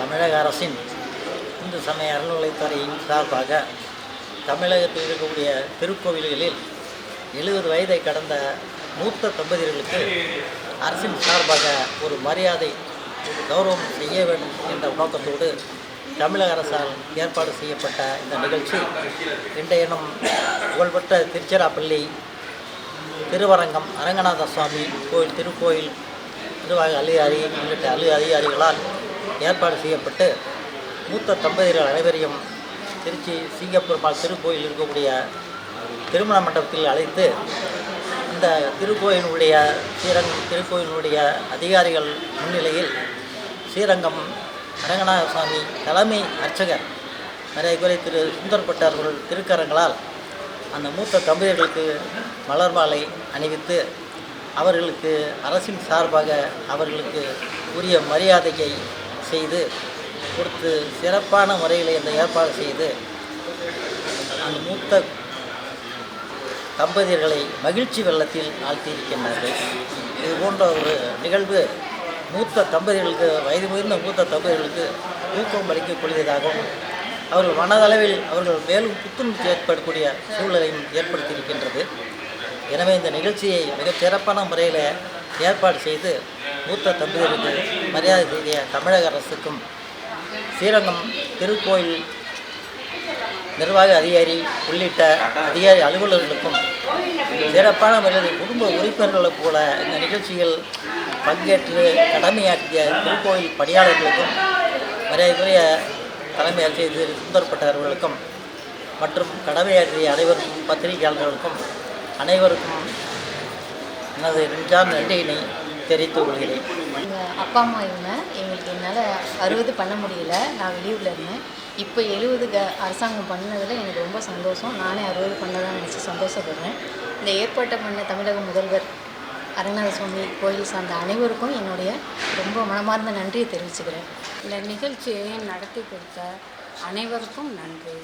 தமிழக அரசின் இந்து சமய அறநிலைத்துறையின் சார்பாக தமிழகத்தில் இருக்கக்கூடிய திருக்கோவில்களில் எழுபது வயதை கடந்த மூத்த தம்பதியர்களுக்கு அரசின் சார்பாக ஒரு மரியாதை கௌரவம் செய்ய வேண்டும் என்ற நோக்கத்தோடு தமிழக அரசால் ஏற்பாடு செய்யப்பட்ட இந்த நிகழ்ச்சி இன்றைய தினம் புகழ்பெற்ற திருச்சிராப்பள்ளி திருவரங்கம் அரங்கநாத சுவாமி கோயில் திருக்கோயில் நிர்வாக அதிகாரி உள்ளிட்ட அலு அதிகாரிகளால் ஏற்பாடு செய்யப்பட்டு மூத்த தம்பதியர்கள் அனைவரையும் திருச்சி சிங்கப்பூர் பால் திருக்கோயில் இருக்கக்கூடிய திருமண மண்டபத்தில் அழைத்து இந்த திருக்கோயிலுடைய ஸ்ரீரங்கம் திருக்கோயிலுடைய அதிகாரிகள் முன்னிலையில் ஸ்ரீரங்கம் அரங்கநாத சுவாமி தலைமை அர்ச்சகர் நிறைய குறை திரு சுந்தர்பட்டர் அவர்கள் திருக்கரங்களால் அந்த மூத்த தம்பதியர்களுக்கு மலர் மாலை அணிவித்து அவர்களுக்கு அரசின் சார்பாக அவர்களுக்கு உரிய மரியாதையை செய்து கொடுத்து சிறப்பான முறையில் இந்த ஏற்பாடு செய்து அந்த மூத்த தம்பதியர்களை மகிழ்ச்சி வெள்ளத்தில் ஆழ்த்தியிருக்கின்றார்கள். இது போன்ற ஒரு நிகழ்வு மூத்த தம்பதிகளுக்கு வயது முதிர்ந்த மூத்த தம்பதிகளுக்கு ஊக்கம் அளிக்கக்கூடியதாகவும் அவர்கள் மனதளவில் அவர்கள் மேலும் புத்துணர்ச்சி ஏற்படக்கூடிய சூழலையும் ஏற்படுத்தியிருக்கின்றது. எனவே இந்த நிகழ்ச்சியை மிக சிறப்பான முறையில் ஏற்பாடு செய்து மூத்த தம்பதியருக்கு மரியாதை செய்திய தமிழக அரசுக்கும் ஸ்ரீரங்கம் திருக்கோயில் நிர்வாக அதிகாரி உள்ளிட்ட அதிகாரி அலுவலர்களுக்கும் சிறப்பான முறையில் குடும்ப உறுப்பினர்களுக்கு போல இந்த நிகழ்ச்சியில் பங்கேற்று கடமையாற்றிய திருக்கோயில் பணியாளர்களுக்கும் மரியாதைக்குரிய தலைமை ஆட்சியர் திரு அவர்களுக்கும் மற்றும் கடமையாற்றிய அனைவருக்கும் பத்திரிகையாளர்களுக்கும் அனைவருக்கும் எனது நெஞ்சார் நன்றியினை தெரிவித்துக் கொள்கிறேன் எங்கள் அப்பா அம்மா இவங்க எங்களுக்கு என்னால் அறுபது பண்ண முடியல. நான் வெளியூரில் இருந்தேன். இப்போ எழுபது க அரசாங்கம் பண்ணதில் எனக்கு ரொம்ப சந்தோஷம். நானே அறுபது பண்ணதான் நினச்சி சந்தோஷப்படுறேன். இந்த ஏற்பாட்டை பண்ண தமிழக முதல்வர் அரங்கநாத சுவாமி கோயில் சார்ந்த அனைவருக்கும் என்னுடைய ரொம்ப மனமார்ந்த நன்றியை தெரிவிச்சுக்கிறேன். இந்த நிகழ்ச்சியை நடத்தி கொடுத்த அனைவருக்கும் நன்றி.